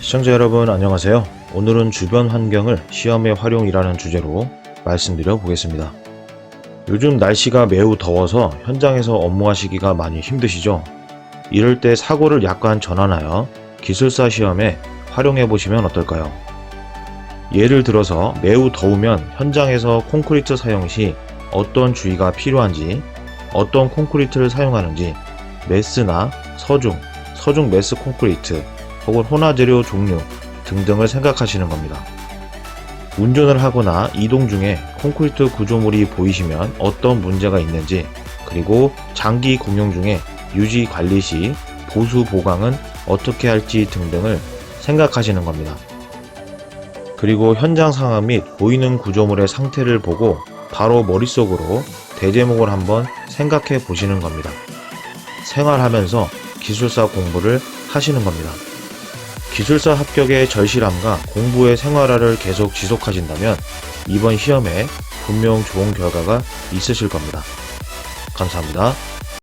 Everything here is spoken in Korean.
시청자 여러분 안녕하세요. 오늘은 주변 환경을 시험에 활용이라는 주제로 말씀드려 보겠습니다. 요즘 날씨가 매우 더워서 현장에서 업무하시기가 많이 힘드시죠? 이럴 때 사고를 약간 전환하여 기술사 시험에 활용해 보시면 어떨까요? 예를 들어서 매우 더우면 현장에서 콘크리트 사용 시 어떤 주의가 필요한지, 어떤 콘크리트를 사용하는지, 메스나 서중, 서중 메스 콘크리트, 혹은 혼화재료 종류 등등을 생각하시는 겁니다. 운전을 하거나 이동 중에 콘크리트 구조물이 보이시면 어떤 문제가 있는지, 그리고 장기 공용 중에 유지 관리 시 보수 보강은 어떻게 할지 등등을 생각하시는 겁니다. 그리고 현장 상황 및 보이는 구조물의 상태를 보고 바로 머릿속으로 대제목을 한번 생각해 보시는 겁니다. 생활하면서 기술사 공부를 하시는 겁니다. 기술사 합격의 절실함과 공부의 생활화를 계속 지속하신다면 이번 시험에 분명 좋은 결과가 있으실 겁니다. 감사합니다.